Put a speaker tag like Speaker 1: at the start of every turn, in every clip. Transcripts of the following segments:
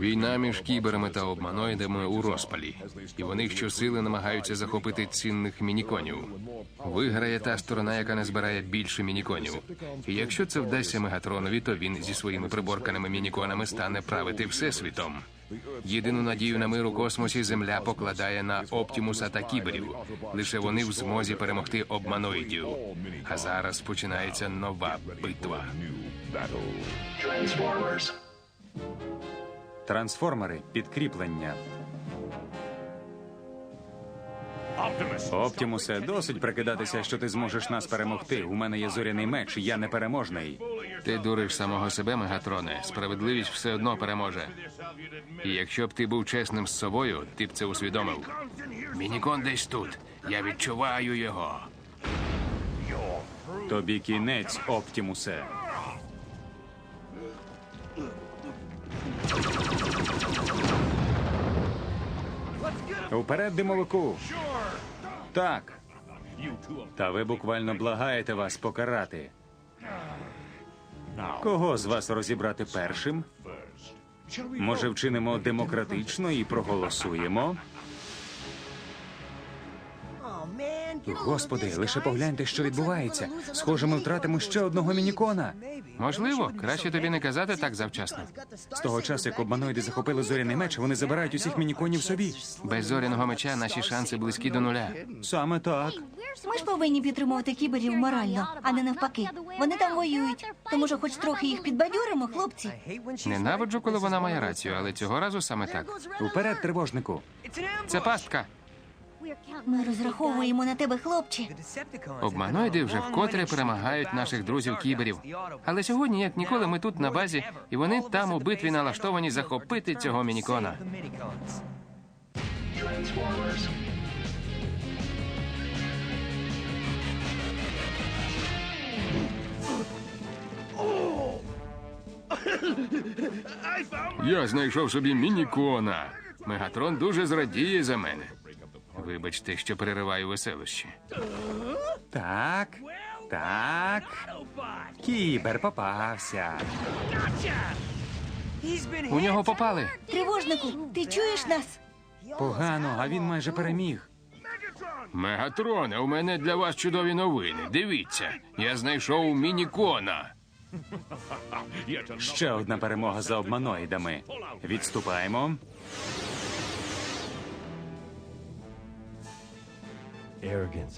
Speaker 1: Війна між кіберами та обманоїдами у розпалі, і вони щосили намагаються захопити цінних мініконів. Виграє та сторона, яка не збирає більше мініконів. І якщо це вдасться Мегатронові, то він зі своїми приборканими мініконами стане правити всесвітом. Єдину надію на мир у космосі Земля покладає на Оптімуса та кіберів. Лише вони в змозі перемогти обманоїдів. А зараз починається нова битва.
Speaker 2: Трансформери підкріплення. Оптімусе, досить прикидатися, що ти зможеш нас перемогти. У мене є зоряний меч, я непереможний.
Speaker 1: Ти дуриш самого себе, Мегатроне. Справедливість все одно переможе. І якщо б ти був чесним з собою, ти б це усвідомив. Мінікон десь тут. Я відчуваю його.
Speaker 2: Тобі кінець, Оптімусе. Уперед, димовику. Так. Та ви буквально благаєте вас покарати. Кого з вас розібрати першим? Може, вчинимо демократично і проголосуємо? Господи, лише погляньте, що відбувається. Схоже, ми втратимо ще одного мінікона.
Speaker 1: Можливо, краще тобі не казати так завчасно.
Speaker 2: З того часу, як обманоїди захопили зоряний меч, вони забирають усіх мініконів собі.
Speaker 1: Без зоряного меча наші шанси близькі до нуля.
Speaker 2: Саме так.
Speaker 3: Ми ж повинні підтримувати кіберів морально, а не навпаки. Вони там воюють. То може, хоч трохи їх підбадьоримо, хлопці.
Speaker 1: Ненавиджу, коли вона має рацію, але цього разу саме так.
Speaker 2: Уперед, тривожнику.
Speaker 1: Це пастка.
Speaker 3: Ми розраховуємо на тебе, хлопче.
Speaker 1: Обманоїди вже вкотре перемагають наших друзів кіберів. Але сьогодні, як ніколи, ми тут на базі, і вони там у битві налаштовані захопити цього мінікона. Я знайшов собі мінікона. Мегатрон дуже зрадіє за мене. Вибачте, що перериваю веселощі.
Speaker 2: Так. Так. Кібер попався.
Speaker 1: У нього попали.
Speaker 3: Тривожнику, ти чуєш нас?
Speaker 2: Погано, а він майже переміг.
Speaker 1: Мегатроне, у мене для вас чудові новини. Дивіться, я знайшов мінікона.
Speaker 2: Ще одна перемога за обманоїдами. Відступаємо.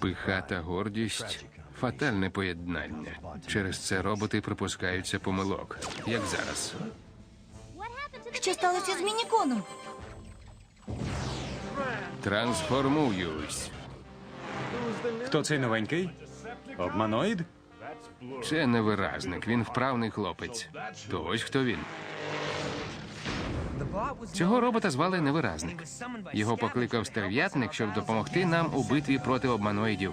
Speaker 1: Пиха та гордість фатальне поєднання. Через це роботи припускаються помилок, як зараз.
Speaker 3: Що сталося з мініконом?
Speaker 1: Трансформуюсь.
Speaker 2: Хто цей новенький? Обманоїд?
Speaker 1: Це невиразник. Він вправний хлопець. То ось хто він. Цього робота звали невиразник. Його покликав стерв'ятник, щоб допомогти нам у битві проти обманоїдів.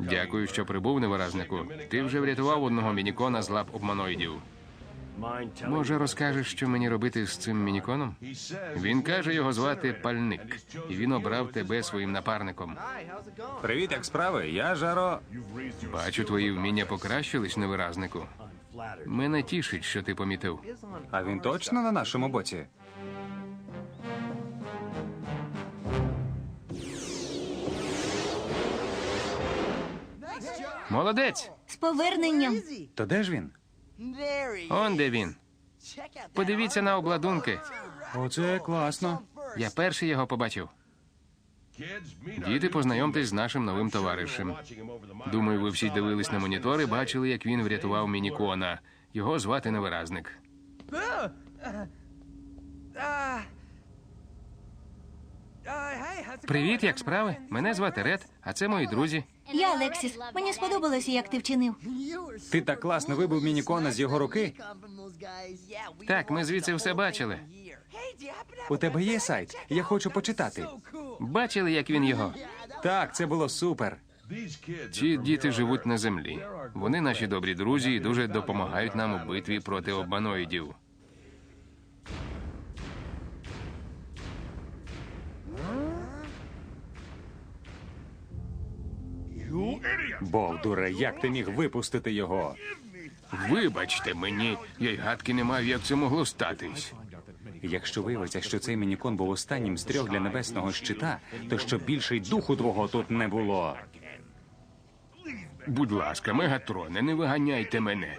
Speaker 1: Дякую, що прибув, невиразнику. Ти вже врятував одного мінікона з лап обманоїдів. Може, розкажеш, що мені робити з цим мініконом? Він каже, його звати пальник, і він обрав тебе своїм напарником.
Speaker 2: Привіт, як справи? Я жаро.
Speaker 1: Бачу, твої вміння покращились, невиразнику. Мене тішить, що ти помітив.
Speaker 2: А він точно на нашому боці?
Speaker 1: Молодець!
Speaker 3: З поверненням.
Speaker 2: То де ж він?
Speaker 1: Он де він. Подивіться на обладунки.
Speaker 2: Оце класно.
Speaker 1: Я перший його побачив. Діти, познайомтесь з нашим новим товаришем. Думаю, ви всі дивились на монітори, бачили, як він врятував мінікона. Його звати невиразник. Привіт, як справи? Мене звати Ред, а це мої друзі.
Speaker 3: Я Алексіс. Мені сподобалося, як ти вчинив.
Speaker 2: Ти так класно вибив мінікона з його руки.
Speaker 1: Так, ми звідси все бачили.
Speaker 2: У тебе є сайт? Я хочу почитати.
Speaker 1: Бачили, як він його.
Speaker 2: Так, це було супер.
Speaker 1: Ці діти живуть на землі. Вони наші добрі друзі і дуже допомагають нам у битві проти обманоїдів.
Speaker 2: Бовдуре, як ти міг випустити його?
Speaker 1: Вибачте мені, я й гадки не маю, як це могло статись.
Speaker 2: Якщо виявиться, що цей мінікон був останнім з трьох для небесного щита, то що більше й духу твого тут не було.
Speaker 1: Будь ласка, мегатроне, не виганяйте мене.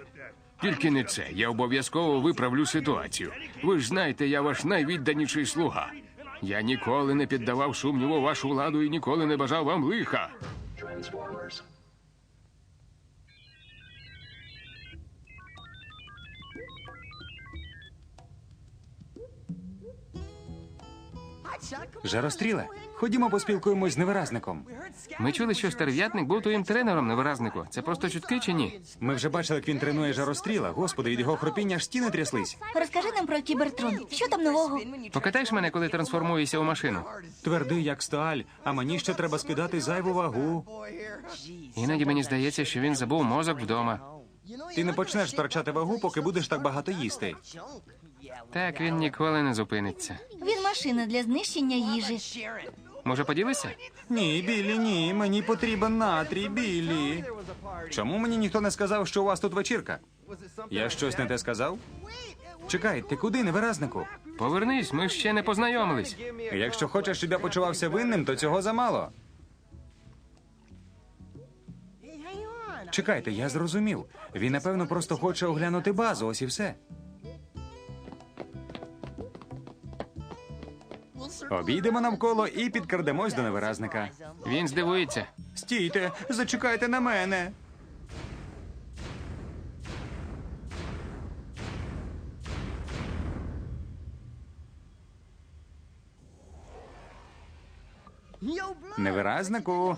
Speaker 1: Тільки не це. Я обов'язково виправлю ситуацію. Ви ж знаєте, я ваш найвідданіший слуга. Я ніколи не піддавав сумніву вашу владу і ніколи не бажав вам лиха. Transformers.
Speaker 2: Жаростріле, ходімо поспілкуємось з невиразником.
Speaker 1: Ми чули, що стерв'ятник був твоїм тренером невиразнику. Це просто чутки чи ні?
Speaker 2: Ми вже бачили, як він тренує жаростріла. Господи, від його хропіння аж стіни тряслись.
Speaker 3: Розкажи нам про кібертрон. Що там нового?
Speaker 1: Покатаєш мене, коли трансформуєшся у машину.
Speaker 2: Твердий, як сталь, а мені ще треба скидати зайву вагу.
Speaker 1: Іноді мені здається, що він забув мозок вдома.
Speaker 2: Ти не почнеш втрачати вагу, поки будеш так багато їсти.
Speaker 1: Так він ніколи не зупиниться.
Speaker 3: Він машина для знищення їжі.
Speaker 1: Може, поділися?
Speaker 2: Ні, Білі, ні, мені потрібен натрій, Білі. Чому мені ніхто не сказав, що у вас тут вечірка? Я щось не те сказав? Чекай, ти куди, невиразнику?
Speaker 1: Повернись, ми ще не познайомились.
Speaker 2: Якщо хочеш, щоб я почувався винним, то цього замало. Чекайте, я зрозумів. Він, напевно, просто хоче оглянути базу, ось і все. Обійдемо навколо і підкрадемось до невиразника.
Speaker 1: Він здивується.
Speaker 2: Стійте, зачекайте на мене. Невиразнику,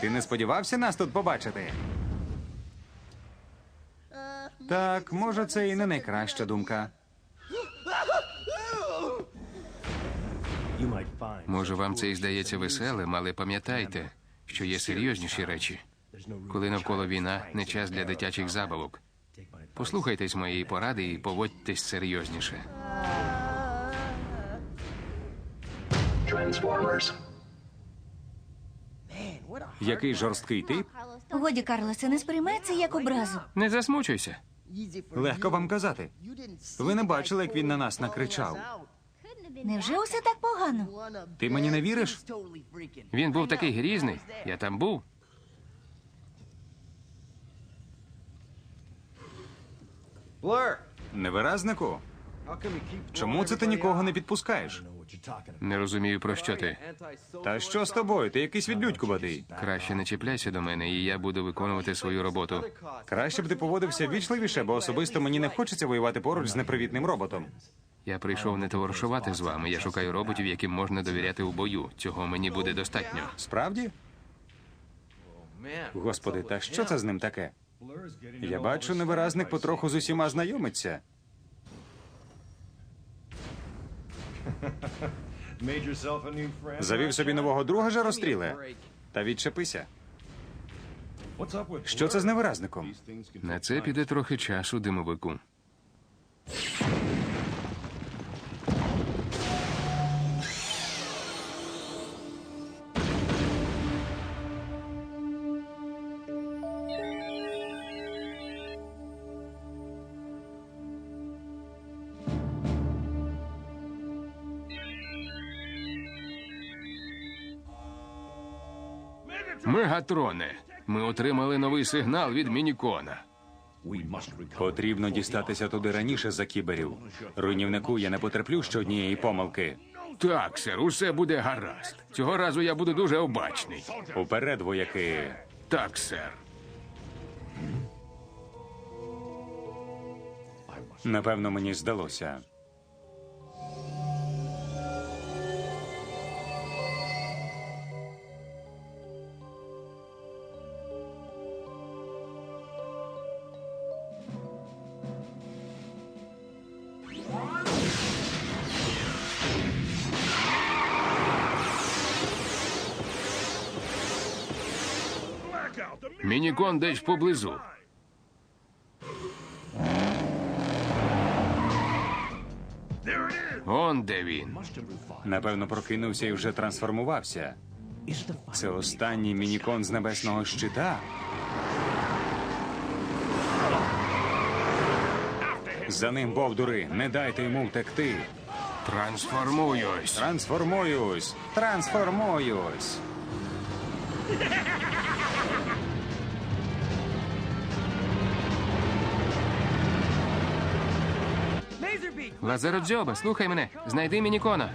Speaker 2: ти не сподівався нас тут побачити? Так, може, це і не найкраща думка.
Speaker 1: Може, вам це і здається веселим, але пам'ятайте, що є серйозніші речі. Коли навколо війна, не час для дитячих забавок. Послухайтесь моєї поради і поводьтесь серйозніше.
Speaker 2: Який жорсткий тип?
Speaker 3: Годі, Карлосе, не сприймай це як образу.
Speaker 1: Не засмучуйся.
Speaker 2: Легко вам казати. Ви не бачили, як він на нас накричав.
Speaker 3: Невже усе так погано?
Speaker 2: Ти мені не віриш?
Speaker 1: Він був такий грізний. Я там був.
Speaker 2: Невиразнику? Чому це ти нікого не підпускаєш?
Speaker 1: Не розумію, про що ти.
Speaker 2: Та що з тобою? Ти якийсь відлюдькуватий.
Speaker 1: Краще не чіпляйся до мене, і я буду виконувати свою роботу.
Speaker 2: Краще б ти поводився вічливіше, бо особисто мені не хочеться воювати поруч з непривітним роботом.
Speaker 1: Я прийшов не товаришувати з вами. Я шукаю роботів, яким можна довіряти у бою. Цього мені буде достатньо.
Speaker 2: Справді? Господи, та що це з ним таке? Я бачу, невиразник потроху з усіма знайомиться. Завів собі нового друга жаростріле. Та відчепися. Що це з невиразником?
Speaker 1: На це піде трохи часу, димовику. Мегатроне, ми отримали новий сигнал від Мінікона.
Speaker 2: Потрібно дістатися туди раніше за кіберів. Руйнівнику я не потерплю ще однієї помилки.
Speaker 1: Так, сер, усе буде гаразд. Цього разу я буду дуже обачний.
Speaker 2: Уперед, вояки.
Speaker 1: Так, сер.
Speaker 2: Напевно, мені здалося.
Speaker 1: Мінікон десь поблизу. Он де він.
Speaker 2: Напевно, прокинувся і вже трансформувався. Це останній мінікон з небесного щита. За ним бовдури. Не дайте йому втекти.
Speaker 1: Трансформуюсь.
Speaker 2: Трансформуюсь. Трансформуюсь.
Speaker 1: Лазеродзьоба, слухай мене. Знайди мінікона.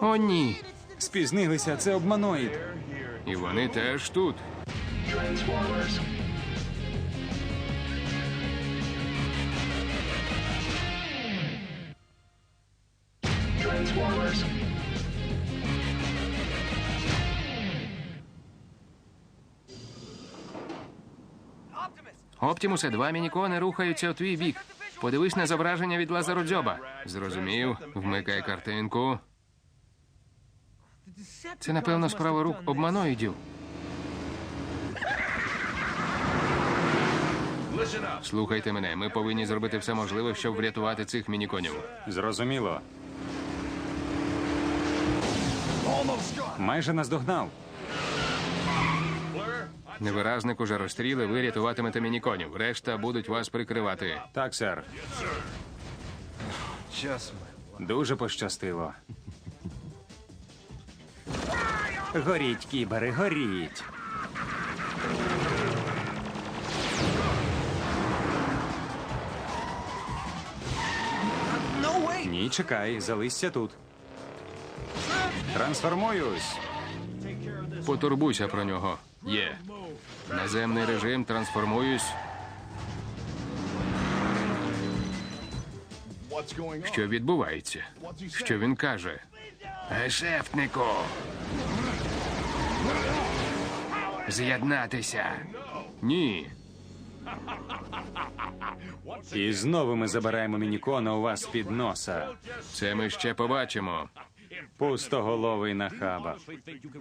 Speaker 1: О, ні.
Speaker 2: Спізнилися, це обманоїд.
Speaker 1: І вони теж тут. Оптімусе, два мінікони рухаються у твій бік. Подивись на зображення від лазеродзьоба. Зрозумів, вмикай картинку. Це, напевно, справа рук обманоїдів. Слухайте мене, ми повинні зробити все можливе, щоб врятувати цих мініконів.
Speaker 2: Зрозуміло. Майже наздогнав.
Speaker 1: Невиразник уже розстріли, ви рятуватимете мініконів. Решта будуть вас прикривати.
Speaker 2: Так, сер. Дуже пощастило. Горіть, кібери, горіть. Ні, чекай, залишся тут. Трансформуюсь.
Speaker 1: Потурбуйся про нього. Є. Наземний режим, трансформуюсь. Що відбувається? Що він каже? Гешефтнику! З'єднатися. Ні.
Speaker 2: І знову ми забираємо мінікона у вас під носа.
Speaker 1: Це ми ще побачимо.
Speaker 2: Пустоголовий нахаба.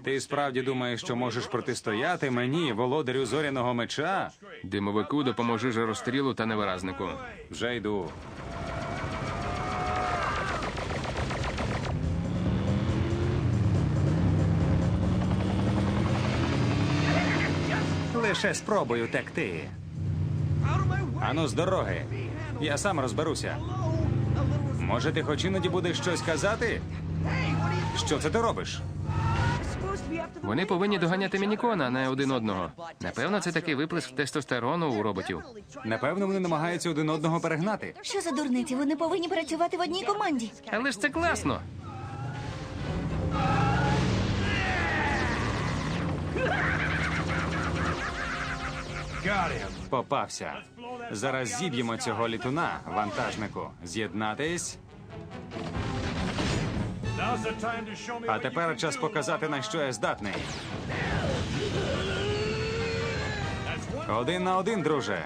Speaker 2: Ти справді думаєш, що можеш протистояти мені, володарю зоряного меча?
Speaker 1: Димовику допоможи же розстрілу та невиразнику.
Speaker 2: Вже йду. Лише спробую текти. Ану, з дороги. Я сам розберуся. Може, ти хоч іноді будеш щось казати? Що це ти робиш?
Speaker 1: Вони повинні доганяти мінікона, а не один одного. Напевно, це такий виплеск тестостерону у роботів.
Speaker 2: Напевно, вони намагаються один одного перегнати.
Speaker 3: Що за дурниці? Вони повинні працювати в одній команді.
Speaker 1: Але ж це класно.
Speaker 2: Попався. Зараз зіб'ємо цього літуна, вантажнику. З'єднатись. А тепер час показати, на що я здатний. Один на один, друже.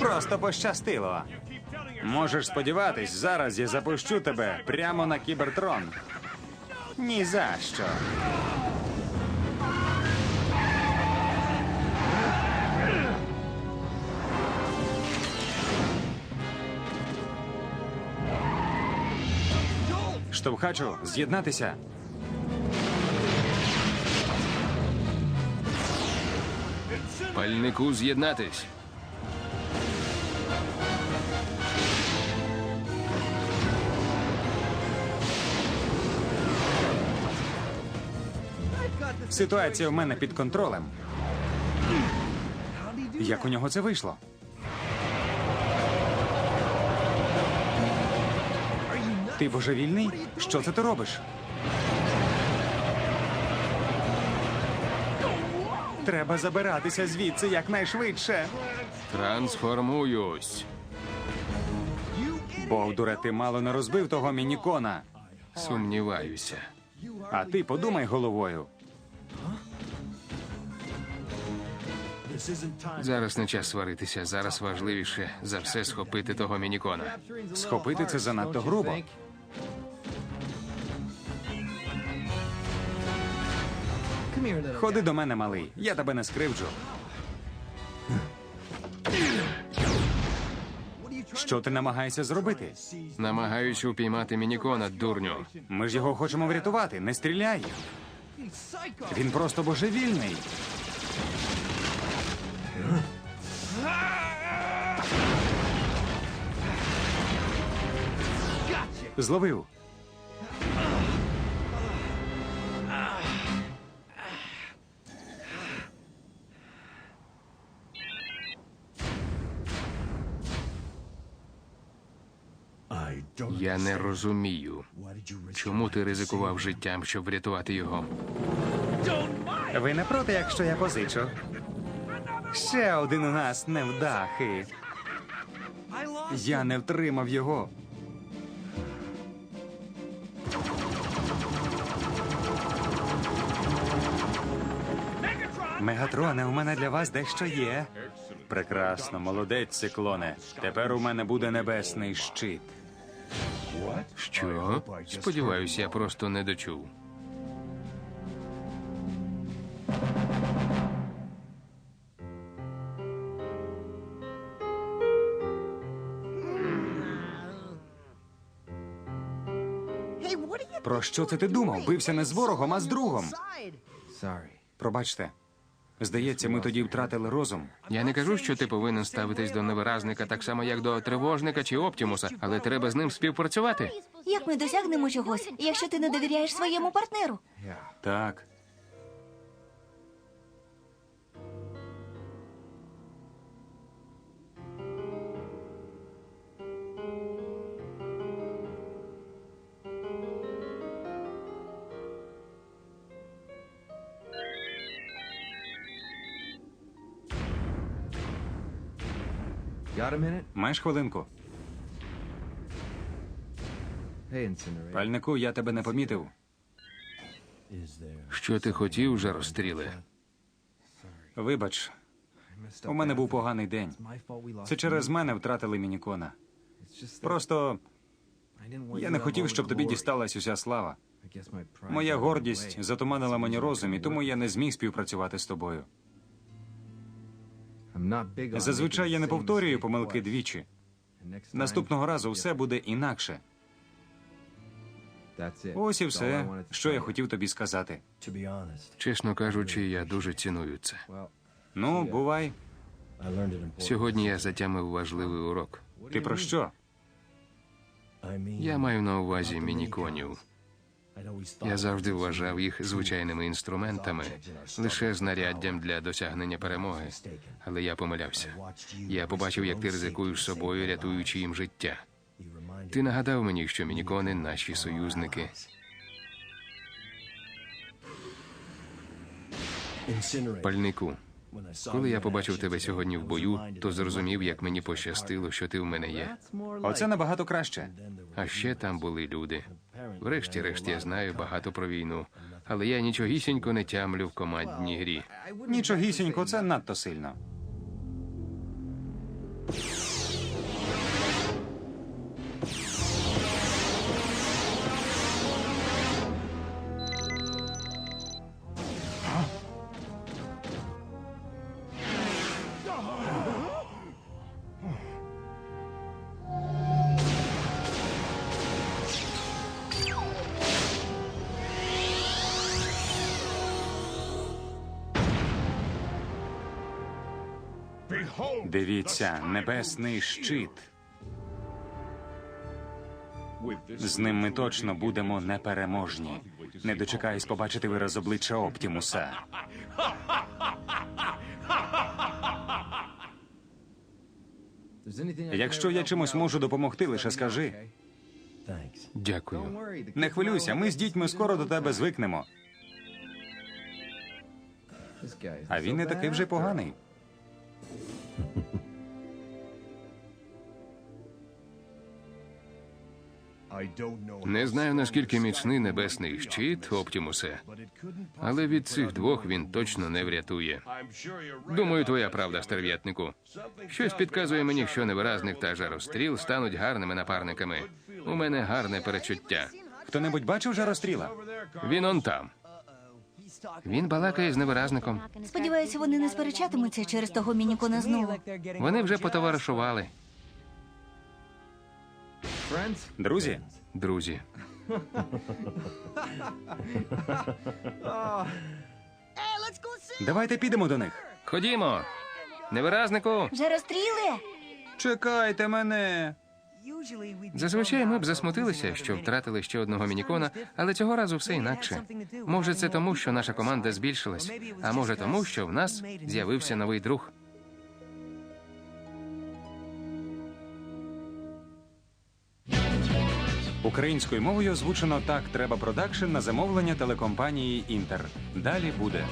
Speaker 2: Просто пощастило. Можеш сподіватись, зараз я запущу тебе прямо на кібертрон. Ні за що. Штовхачу, з'єднатися.
Speaker 1: Пальнику з'єднатись.
Speaker 2: Ситуація в мене під контролем. Як у нього це вийшло? Ти божевільний? Що це ти робиш? Треба забиратися звідси якнайшвидше.
Speaker 1: Трансформуюсь.
Speaker 2: Бовдуре, ти мало не розбив того мінікона.
Speaker 1: Сумніваюся.
Speaker 2: А ти подумай головою.
Speaker 1: Зараз не час сваритися. Зараз важливіше за все схопити того мінікона.
Speaker 2: Схопити це занадто грубо. Ходи до мене, малий. Я тебе не скривджу. Що ти намагаєшся зробити?
Speaker 1: Намагаюся упіймати мінікона, дурню.
Speaker 2: Ми ж його хочемо врятувати. Не стріляй. Він просто божевільний. Зловив.
Speaker 1: Я не розумію, чому ти ризикував життям, щоб врятувати його.
Speaker 2: Ви не проти, якщо я позичу? Ще один у нас невдахи. Я не втримав його. Мегатроне, у мене для вас дещо є. Прекрасно, молодець, циклоне. Тепер у мене буде небесний щит.
Speaker 1: Що? Сподіваюся, я просто не дочув.
Speaker 2: Про що це ти думав? Бився не з ворогом, а з другом. Пробачте. Здається, ми тоді втратили розум.
Speaker 1: Я не кажу, що ти повинен ставитись до невиразника так само, як до тривожника чи оптимуса, але треба з ним співпрацювати.
Speaker 3: Як ми досягнемо чогось, якщо ти не довіряєш своєму партнеру?
Speaker 2: Так. Маєш хвилинку? Пальнику, я тебе не помітив.
Speaker 1: Що ти хотів, жаростріле?
Speaker 2: Вибач, у мене був поганий день. Це через мене втратили мінікона. Просто я не хотів, щоб тобі дісталась уся слава. Моя гордість затуманила мені розум, і тому я не зміг співпрацювати з тобою. Зазвичай я не повторюю помилки двічі. Наступного разу все буде інакше. Ось і все, що я хотів тобі сказати.
Speaker 1: Чесно кажучи, я дуже ціную це.
Speaker 2: Ну, бувай.
Speaker 1: Сьогодні я затямив важливий урок.
Speaker 2: Ти про що?
Speaker 1: Я маю на увазі мініконів. Я завжди вважав їх звичайними інструментами, лише знаряддям для досягнення перемоги. Але я помилявся. Я побачив, як ти ризикуєш собою, рятуючи їм життя. Ти нагадав мені, що мінікони наші союзники. Пальнику, коли я побачив тебе сьогодні в бою, то зрозумів, як мені пощастило, що ти в мене є.
Speaker 2: Оце набагато краще.
Speaker 1: А ще там були люди. Врешті-решт я знаю багато про війну, але я нічогісінько не тямлю в командній грі.
Speaker 2: Нічогісінько, це надто сильно. Дивіться, небесний щит. З ним ми точно будемо непереможні. Не дочекаюсь побачити вираз обличчя Оптімуса. Якщо я чимось можу допомогти, лише скажи.
Speaker 1: Дякую.
Speaker 2: Не хвилюйся, ми з дітьми скоро до тебе звикнемо. А він не такий вже поганий.
Speaker 1: Не знаю, наскільки міцний небесний щит, Оптімусе, але від цих двох він точно не врятує. Думаю, твоя правда, стерв'ятнику. Щось підказує мені, що невиразник та жаростріл стануть гарними напарниками. У мене гарне перечуття.
Speaker 2: Хто-небудь бачив жаростріла?
Speaker 1: Він он там. Він балакає з невиразником.
Speaker 3: Сподіваюся, вони не сперечатимуться через того мінікона знову.
Speaker 1: Вони вже потоваришували.
Speaker 2: Друзі,
Speaker 1: Друзі,
Speaker 2: давайте підемо до них.
Speaker 1: ходімо. Невиразнику.
Speaker 3: Вже розстріли?
Speaker 2: Чекайте мене.
Speaker 1: Зазвичай ми б засмутилися, що втратили ще одного мінікона, але цього разу все інакше. Може, це тому, що наша команда збільшилась, а може тому, що в нас з'явився новий друг.
Speaker 2: Українською мовою озвучено так треба продакшн на замовлення телекомпанії Інтер. Далі буде.